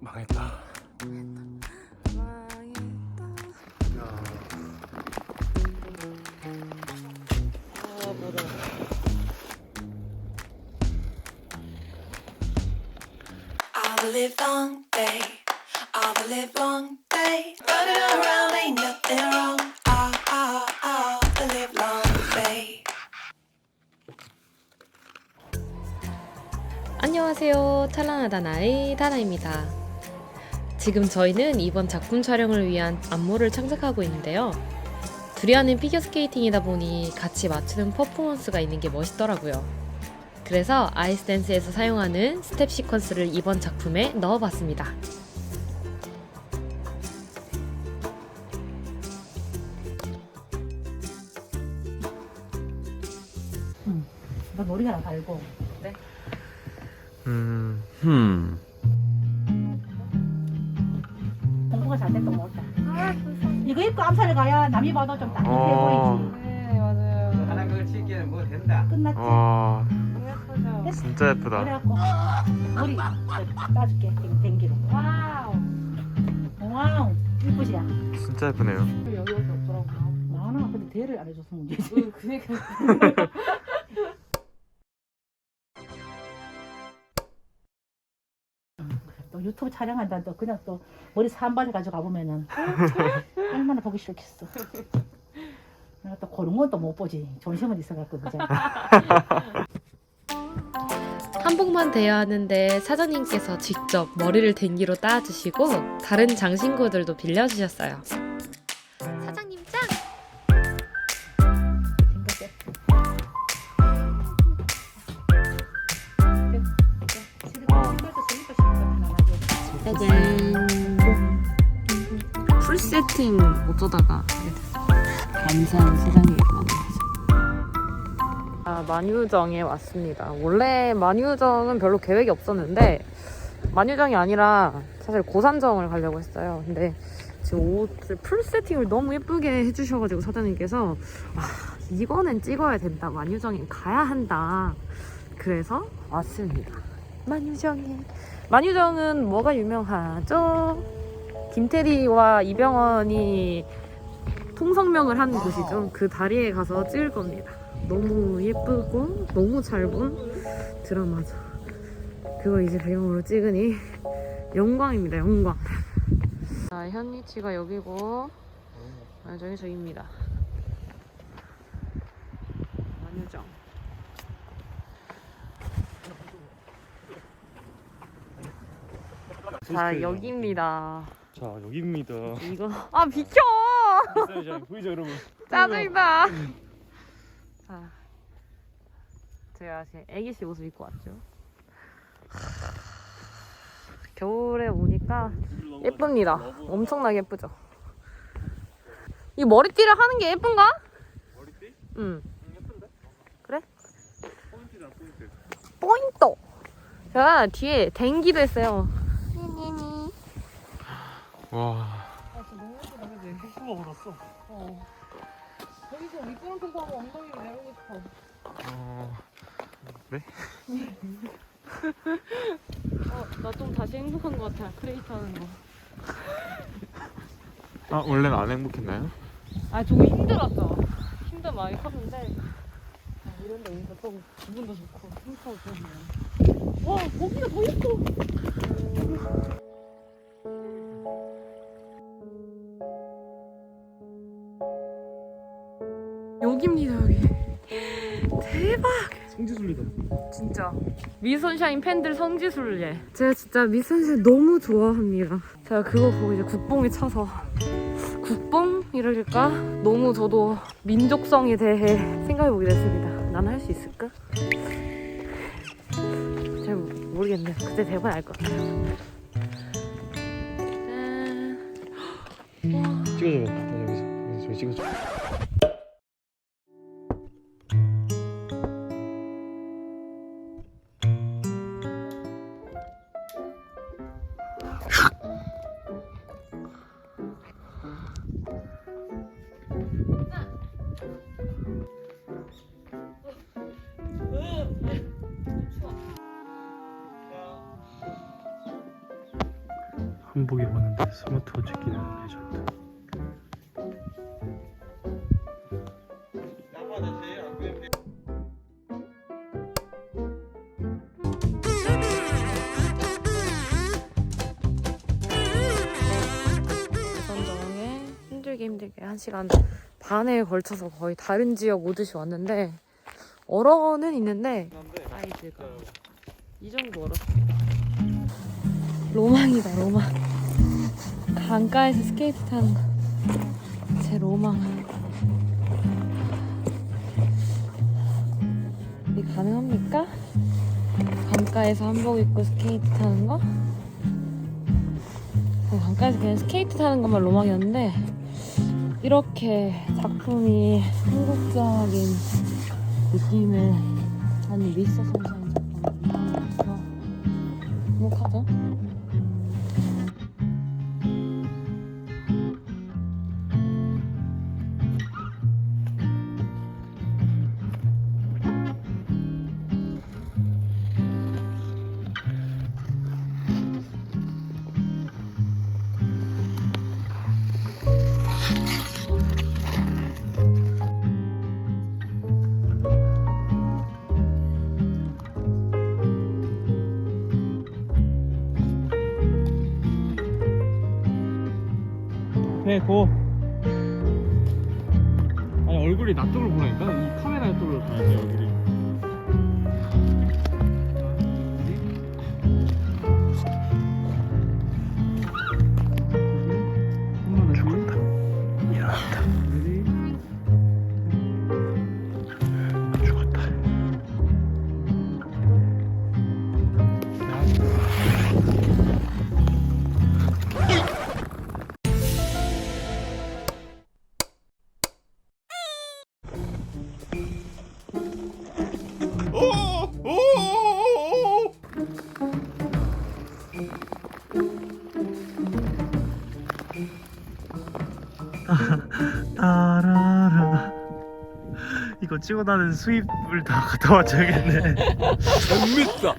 망했다. 망했다. 야. 아, 뭐다. All the live long day, all the live long day. Running around ain't nothing wrong. All, all, all the live long day. 안녕하세요. 찬란하다 나의 다나입니다. 지금 저희는 이번 작품 촬영을 위한 안무를 창작하고 있는데요. 둘이 하는 피겨스케이팅이다 보니 같이 맞추는 퍼포먼스가 있는 게 멋있더라고요. 그래서 아이스댄스에서 사용하는 스텝 시퀀스를 이번 작품에 넣어봤습니다. 너 놀이가랑 달고 음. 흠. 잘 됐던 것 같다. 이거 입고 암살을 가야 남이 봐도 좀 따뜻해 어. 보이지. 네, 맞아요. 하나 그걸 치기에는 뭐 된다. 끝났지? 와. 예쁘죠? 진짜 예쁘다. 그래갖고 머리 따줄게 댕- 댕기로. 와우. 와우 이쁘지야. 진짜 예쁘네요. 여기밖에 없더라고요. 많아. 근데 대를 안 해줘서 문제지. 응, 그니까. 또 유튜브 촬영한다 또 그냥 또 머리 산발 가지고 가보면은 얼마나 보기 싫겠어. 내가 또 그런 건또못 보지. 존심은 있어갖고 그죠. 한복만 돼야 하는데 사장님께서 직접 머리를 댕기로 따주시고 다른 장신구들도 빌려주셨어요. 사장님 짱! 짜잔. 풀 세팅 어쩌다가 감사한 사장님께 아, 만유정에 왔습니다. 원래 만유정은 별로 계획이 없었는데 만유정이 아니라 사실 고산정을 가려고 했어요. 근데 지금 옷을 풀 세팅을 너무 예쁘게 해주셔가지고 사장님께서 아 이거는 찍어야 된다. 만유정에 가야 한다. 그래서 왔습니다. 만유정에 만유정은 뭐가 유명하죠? 김태리와 이병헌이 통성명을 한 곳이죠. 그 다리에 가서 찍을 겁니다. 너무 예쁘고 너무 잘 본 드라마죠. 그거 이제 배경으로 찍으니 영광입니다. 영광. 자, 현위치가 여기고 만유정이 저입니다. 만유정. 자, 여기입니다. 자, 여기입니다. 이거 아 비켜! 보이죠, 여러분? 짜증나. 자, 제가 지금 애기씨 옷을 입고 왔죠. 겨울에 오니까 예쁩니다. 엄청나게 예쁘죠. 이 머리띠를 하는 게 예쁜가? 머리띠? 응. 예쁜데? 그래? 포인트다, 포인트. 포인트. 제가 뒤에 댕기도 했어요. 와. 콩쿠가 울었어. 어. 여기서 미끄럼틀 타고 엉덩이를 내리고 싶어. 어. 어, 나 좀 다시 행복한 것 같아. 크레이트 하는 거. 아, 원래는 안 행복했나요? 아, 저거 힘들었죠. 힘도 많이 컸는데. 아, 이런 데 오니까 좀 기분도 좋고, 행복하고 좋네요. 와, 거기가 더 예뻐! 여기입니다, 여기. 대박! 성지순리다. 진짜 미선샤인 팬들 성지순례 제가 진짜 미선샤인 너무 좋아합니다 제가 그거 보고 이제 국뽕에 차서 국뽕이랄까 너무 저도 민족성에 대해 생각해보게 됐습니다 난 할 수 있을까? 잘 모르겠네요 그때 되면 알것 같아요 짠. 찍어줘. 나 여기서. 여기서 찍어줘. 한복에 입었는데 스마트워치 끼는 레전드 고산정에 힘들게 힘들게 한 시간 반에 걸쳐서 거의 다른 지역 오듯이 왔는데 얼어는 있는데 사이즈가 이 정도 얼었습니다. 로망이다 로망. 강가에서 스케이트 타는 거. 제 로망. 이게 가능합니까? 강가에서 한복 입고 스케이트 타는 거? 어, 강가에서 그냥 스케이트 타는 것만 로망이었는데 이렇게 작품이 한국적인 느낌을 아니 미스터 선샤 해고. 아니 얼굴이 나 쪽을 보라니까? 이 카메라 쪽으로 가야지 얼굴이 따라라 이거 찍어 나는 수입을 다 갖다 맞춰야겠네 재밌다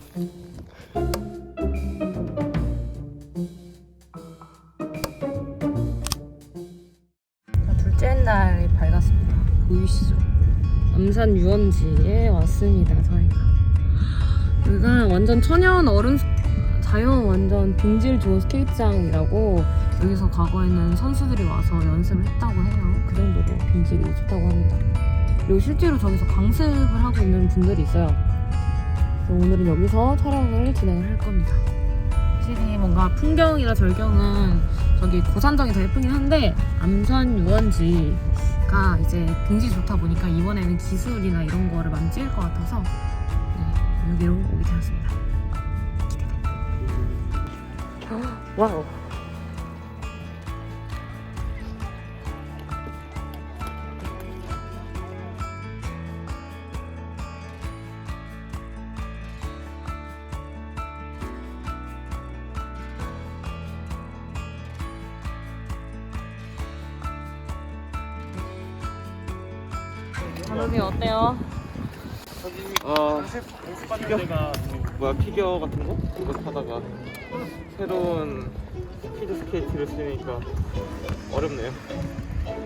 자, 둘째 날이 밝았습니다. 보이시죠? 암산 유원지에 왔습니다. 저희가 여기가 완전 천연 얼음 스- 자연 완전 빙질 좋은 스케이트장이라고 여기서 과거에는 선수들이 와서 연습을 했다고 해요. 그 정도로 빙질이 좋다고 합니다. 그리고 실제로 저기서 강습을 하고 있는 분들이 있어요. 그래서 오늘은 여기서 촬영을 진행을 할 겁니다. 확실히 뭔가 풍경이나 절경은 저기 고산정이 더 예쁘긴 한데 암산 유원지가 이제 굉장히 좋다 보니까 이번에는 기술이나 이런 거를 많이 찍을 것 같아서 네, 여기로 오게 되었습니다. 기대돼. 와우. 여러분 어때요? 아 피겨? 뭐야 피겨 같은 거? 그거 타다가 새로운 스피드 스케이트를 쓰니까 어렵네요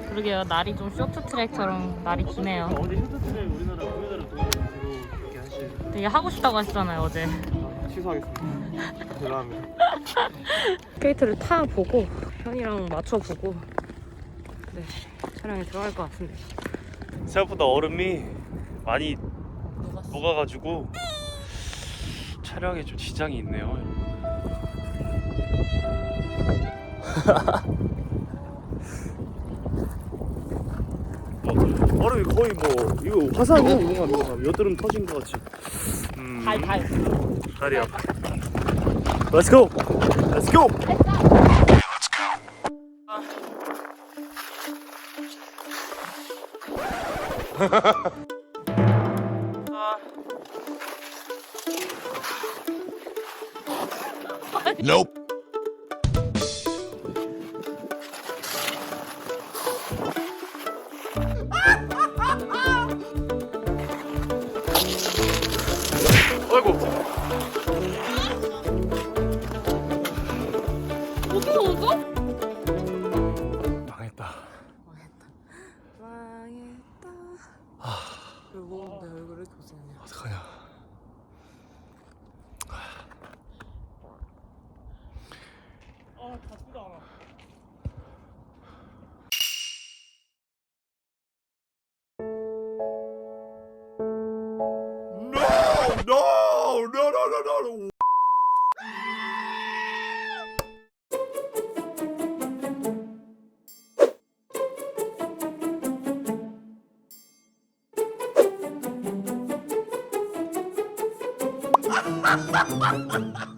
그러게요. 날이 좀 쇼트트랙처럼 날이 기네요. 어제 쇼트트랙 우리나라 우리나라 동호회로 이렇게 하시는 되게 하고 싶다고 하셨잖아요 어제. 취소하겠습니다 죄송합니다 스케이트를 타 보고 편이랑 맞춰 보고 네 촬영에 들어갈 것 같습니다. 생각보다 얼음이 많이 녹아가지고 촬영에 좀 지장이 있네요. 어, 얼음이 거의 뭐 이거 화산이야 이거 이거 여드름 터진 것 같이. 음, 달 달. 다리 아파. Let's go. Let's go. 고 Ha ha ha ha ha!